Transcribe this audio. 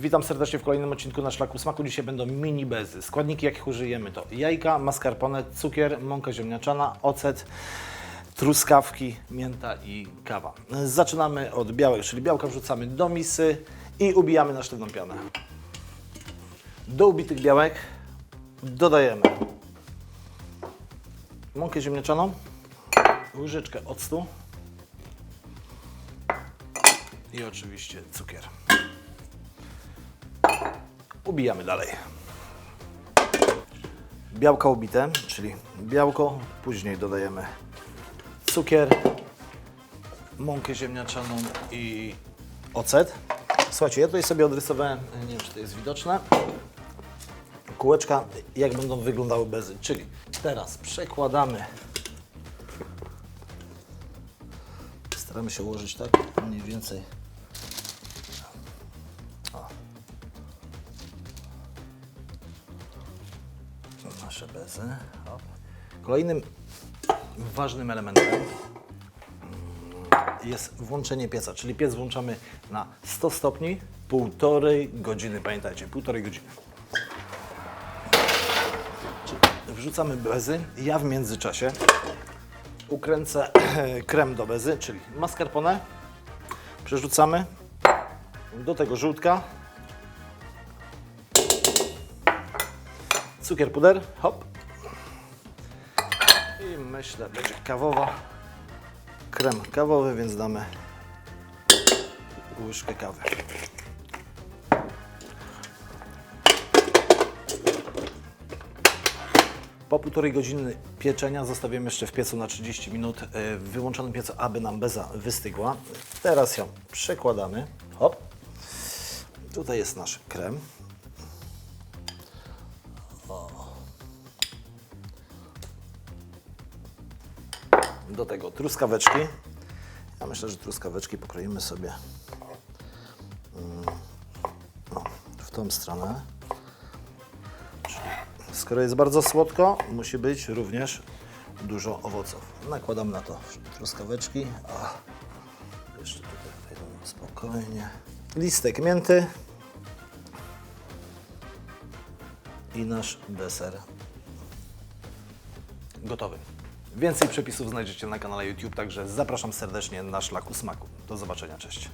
Witam serdecznie w kolejnym odcinku na Szlaku Smaku. Dzisiaj będą mini bezy. Składniki, jakich użyjemy to jajka, mascarpone, cukier, mąka ziemniaczana, ocet, truskawki, mięta i kawa. Zaczynamy od białek, czyli białka wrzucamy do misy i ubijamy na sztywną pianę. Do ubitych białek dodajemy mąkę ziemniaczaną, łyżeczkę octu i oczywiście cukier. Ubijamy dalej. Białka ubite, czyli białko, później dodajemy cukier, mąkę ziemniaczaną i ocet. Słuchajcie, ja tutaj sobie odrysowałem, nie wiem czy to jest widoczne, kółeczka, jak będą wyglądały bezy. Czyli teraz przekładamy, staramy się ułożyć tak mniej więcej nasze bezy. Kolejnym ważnym elementem mm, jest włączenie pieca, czyli piec włączamy na 100 stopni, półtorej godziny, pamiętajcie, półtorej godziny. Wrzucamy bezy, ja w międzyczasie ukręcę krem do bezy, czyli mascarpone, przerzucamy do tego żółtka, cukier puder, hop. I myślę, będzie kawowa. Krem kawowy, więc damy łyżkę kawy. Po półtorej godziny pieczenia zostawiamy jeszcze w piecu na 30 minut e, w wyłączonym piecu, aby nam beza wystygła. Teraz ją przekładamy. Hop. Tutaj jest nasz krem. Do tego truskaweczki. Ja myślę, że truskaweczki pokroimy sobie mm, no, w tą stronę. Skoro jest bardzo słodko, musi być również dużo owoców. Nakładam na to truskaweczki. A, jeszcze tutaj spokojnie. Listek mięty. I nasz deser gotowy. Więcej przepisów znajdziecie na kanale YouTube, także zapraszam serdecznie na Szlaku Smaku. Do zobaczenia, cześć.